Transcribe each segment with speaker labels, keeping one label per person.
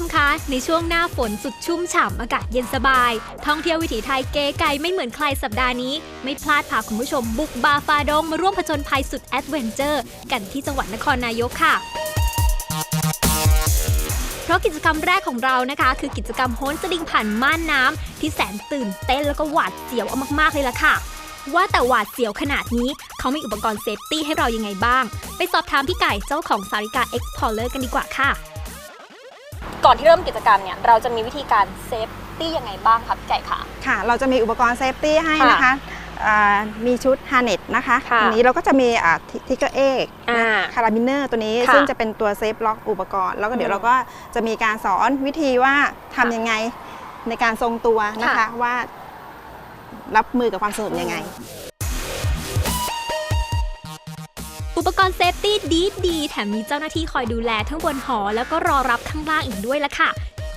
Speaker 1: มคะ ในช่วงหน้าฝนสุดชุ่มฉ่ำอากาศเย็นสบาย ท่องเที่ยววิถีไทยเก๋ไก่ไม่เหมือนใครสัปดาห์นี้ ไม่พลาดพาคุณผู้ชมบุกบาฟาดงมาร่วมผจญภัยสุดแอดเวนเจอร์ กันที่จังหวัดนครนายกค่ะเพราะกิจกรรมแรกของเรานะคะ คือกิจกรรมโหนสลิงผ่านม่านน้ำที่แสนตื่นเต้นแล้วก็หวาดเสียวเอามากๆเลยล่ะค่ะ ว่าแต่หวาดเสียวขนาดนี้ เขามีอุปกรณ์เซฟตี้ให้เรายังไงบ้าง ไปสอบถามพี่ไก่เจ้าของสาริกา Explorer กันดีกว่าค่ะ ก่อนที่เริ่มกิจกรรมเนี่ยเราจะมีวิธีการเซฟตี้ยังไงบ้างคะพี่ไก่คะ
Speaker 2: ค่ะ เราจะมีอุปกรณ์เซฟตี้ให้
Speaker 1: ค่ะ
Speaker 2: นะคะอ่ามีชุดฮาร์เน็ตนะคะ
Speaker 1: ค่ะ
Speaker 2: อันนี้เราก็จะมีทิกเกอร์เอก
Speaker 1: อ่า
Speaker 2: คาราบิเนอร์ตัวนี้
Speaker 1: ค่ะ
Speaker 2: ซึ่งจะเป็นตัวเซฟล็อกอุปกรณ์ แล้วก็เดี๋ยว
Speaker 1: อืม
Speaker 2: เราก็จะมีการสอนวิธีว่าทำยังไงในการทรงตัวนะคะ
Speaker 1: ค่ะ
Speaker 2: ว่ารับมือกับความสนุกยังไง
Speaker 1: อุปกรณ์เซฟตี้ดีดีแถมมีเจ้าหน้าที่คอยดูแลทั้งบนหอ แล้วก็รอรับข้างล่างอีกด้วยละค่ะ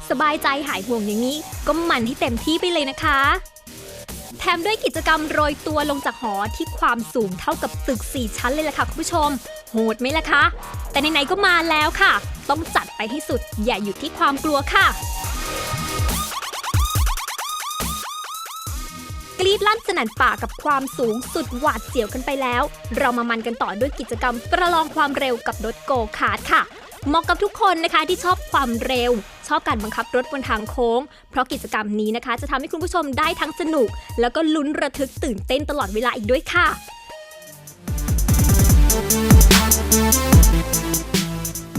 Speaker 1: สบายใจหายห่วงอย่างนี้ ก็มันที่เต็มที่ไปเลยนะคะ แถมด้วยกิจกรรมโรยตัวลงจากหอที่ความสูงเท่ากับตึก 4 ชั้นเลยล่ะค่ะคุณผู้ชม โหดไหมล่ะคะ แต่ไหนๆก็มาแล้วค่ะ ต้องจัดไปให้สุดอย่าหยุดที่ความกลัวค่ะ รีดลั่นสนั่นป่ากับความสูงสุดหวาดเสียวกันไปแล้ว เรามามันกันต่อด้วยกิจกรรมประลองความเร็วกับรถโกคาร์ทค่ะเหมาะกับทุกคนนะคะที่ชอบความเร็ว ชอบการบังคับรถบนทางโค้ง เพราะกิจกรรมนี้นะคะ จะทำให้คุณผู้ชมได้ทั้งสนุก แล้วก็ลุ้นระทึกตื่นเต้นตลอดเวลาอีกด้วยค่ะ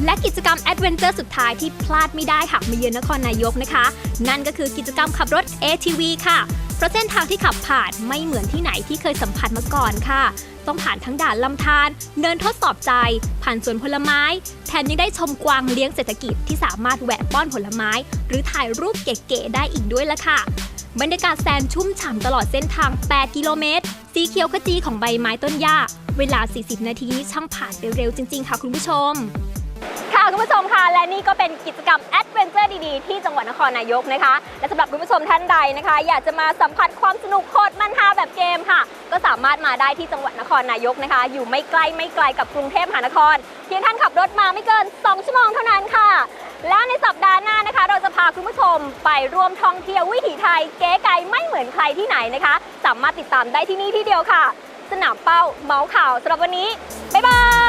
Speaker 1: และกิจกรรมแอดเวนเจอร์สุดท้ายที่พลาดไม่ได้หากมาเยือนนครนายกนะคะ นั่นก็คือกิจกรรมขับรถ ATV ค่ะ เพราะเส้นทางที่ขับผ่านไม่เหมือนที่ไหนที่เคยสัมผัสมาก่อนค่ะ ต้องผ่านทั้งด่านลำธารเนินทดสอบใจ ผ่านสวนผลไม้ แถมยังได้ชมกวางเลี้ยงเศรษฐกิจที่สามารถแหวะป้อนผลไม้ หรือถ่ายรูปเก๋ๆได้อีกด้วยละค่ะ บรรยากาศแสนชุ่มฉ่ำตลอดเส้นทาง 8 กิโลเมตร สีเขียวขจีของใบไม้ต้นหญ้า เวลา 40 นาทีนี้ช่างผ่านไปเร็วจริง ๆ ค่ะคุณผู้ชม และนี่ก็เป็นกิจกรรมแอดเวนเจอร์ดีๆ ที่จังหวัดนครนายกนะคะ และสำหรับคุณผู้ชมท่านใดนะคะ อยากจะมาสัมผัสความสนุกโคตรมันฮาแบบเกมค่ะ ก็สามารถมาได้ที่จังหวัดนครนายกนะคะ อยู่ไม่ใกล้ไม่ไกลกับกรุงเทพมหานคร เพียงท่านขับรถมาไม่เกิน 2 ชั่วโมงเท่านั้นค่ะ และในสัปดาห์หน้านะคะ เราจะพาคุณผู้ชมไปร่วมท่องเที่ยววิถีไทยเก๋ไก๋ไม่เหมือนใครที่ไหนนะคะ สามารถติดตามได้ที่นี่ที่เดียวค่ะ สนามเป้าเมาส์ข่าวสำหรับวันนี้บ๊ายบาย